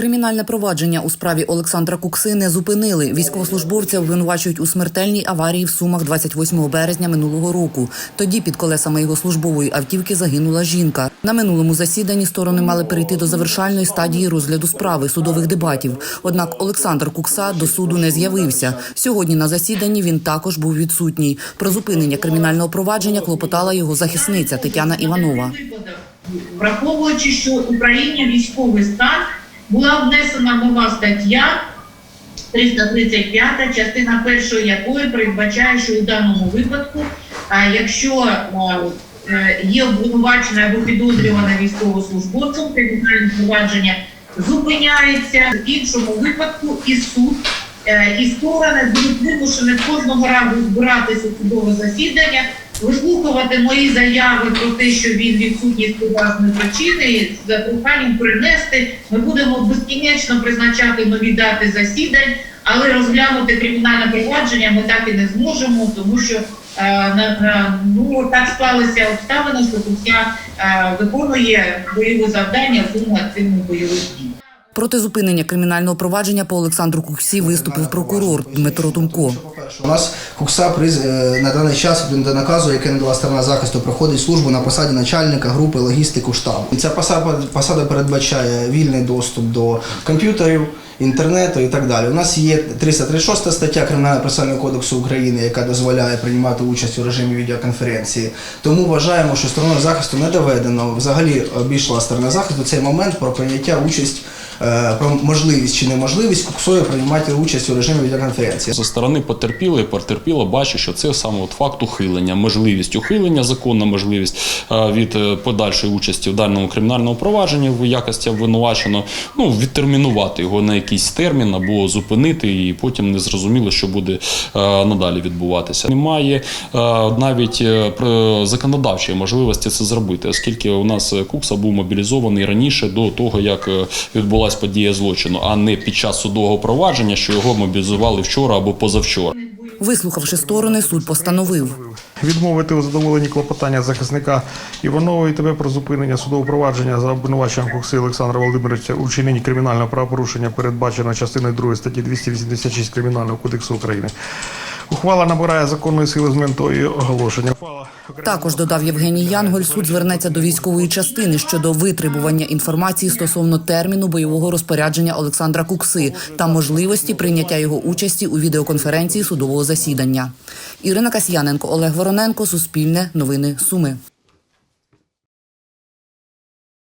Кримінальне провадження у справі Олександра Кукси не зупинили. Військовослужбовця обвинувачують у смертельній аварії в Сумах 28 березня минулого року. Тоді під колесами його службової автівки загинула жінка. На минулому засіданні сторони мали перейти до завершальної стадії розгляду справи судових дебатів. Однак Олександр Кукса до суду не з'явився. Сьогодні на засіданні він також був відсутній. Про зупинення кримінального провадження клопотала його захисниця Тетяна Іванова. Враховуючи, що в Україні військовий стан була внесена нова стаття 335, частина першої якої передбачає, що у даному випадку, якщо е, є обвинувачена або підозрювана військовослужбовцем, кримінальне провадження зупиняється в іншому випадку і суд. е, І сторони будуть вимушені кожного разу збиратися у судове засідання, вислухувати мої заяви про те, що він відсутній з причини, з проханням принести. Ми будемо безкінечно призначати нові дати засідань, але розглянути кримінальне провадження ми так і не зможемо, тому що е, ну так склалися обставини, що Куся е, виконує бойові завдання в активних бойових дій. Проти зупинення кримінального провадження по Олександру Куксі виступив прокурор Дмитро Тумко. У нас Кукса приз е, на даний час він до наказу, який надала сторона захисту, проходить службу на посаді начальника групи логістику штабу. І ця посада, передбачає вільний доступ до комп'ютерів, інтернету і так далі. У нас є 336 стаття Кримінального процесуального кодексу України, яка дозволяє приймати участь у режимі відеоконференції. Тому вважаємо, що стороною захисту не доведено. Взагалі обійшла сторона захисту цей момент про прийняття участь. Е, Про можливість чи неможливість куксою приймати участь у режимі відеоконференції. Зі сторони потерпілої потерпіла бачить, що це саме от факт ухилення, можливість ухилення, законна можливість е, від е, подальшої участі в даному кримінальному провадженні в якості обвинувачено, ну відтермінувати його на якийсь термін або зупинити, і потім не зрозуміло, що буде надалі відбуватися. Немає навіть законодавчої можливості це зробити, оскільки у нас Кукса був мобілізований раніше до того, як е, відбулася подія злочину, а не під час судового провадження, що його мобілізували вчора або позавчора. Вислухавши сторони, суд постановив. Відмовити у задоволенні клопотання захисника Іванової тебе про зупинення судового провадження за обвинуваченням Кукси Олександра Володимировича у вчиненні кримінального правопорушення, передбаченого частиною 2 статті 286 Кримінального кодексу України. Ухвала набирає законної сили з ментою оголошення. Також додав Євгеній Янголь, суд звернеться до військової частини щодо витребування інформації стосовно терміну бойового розпорядження Олександра Кукси та можливості прийняття його участі у відеоконференції судового засідання. Ірина Касьяненко, Олег Вороненко, Суспільне, Новини Суми.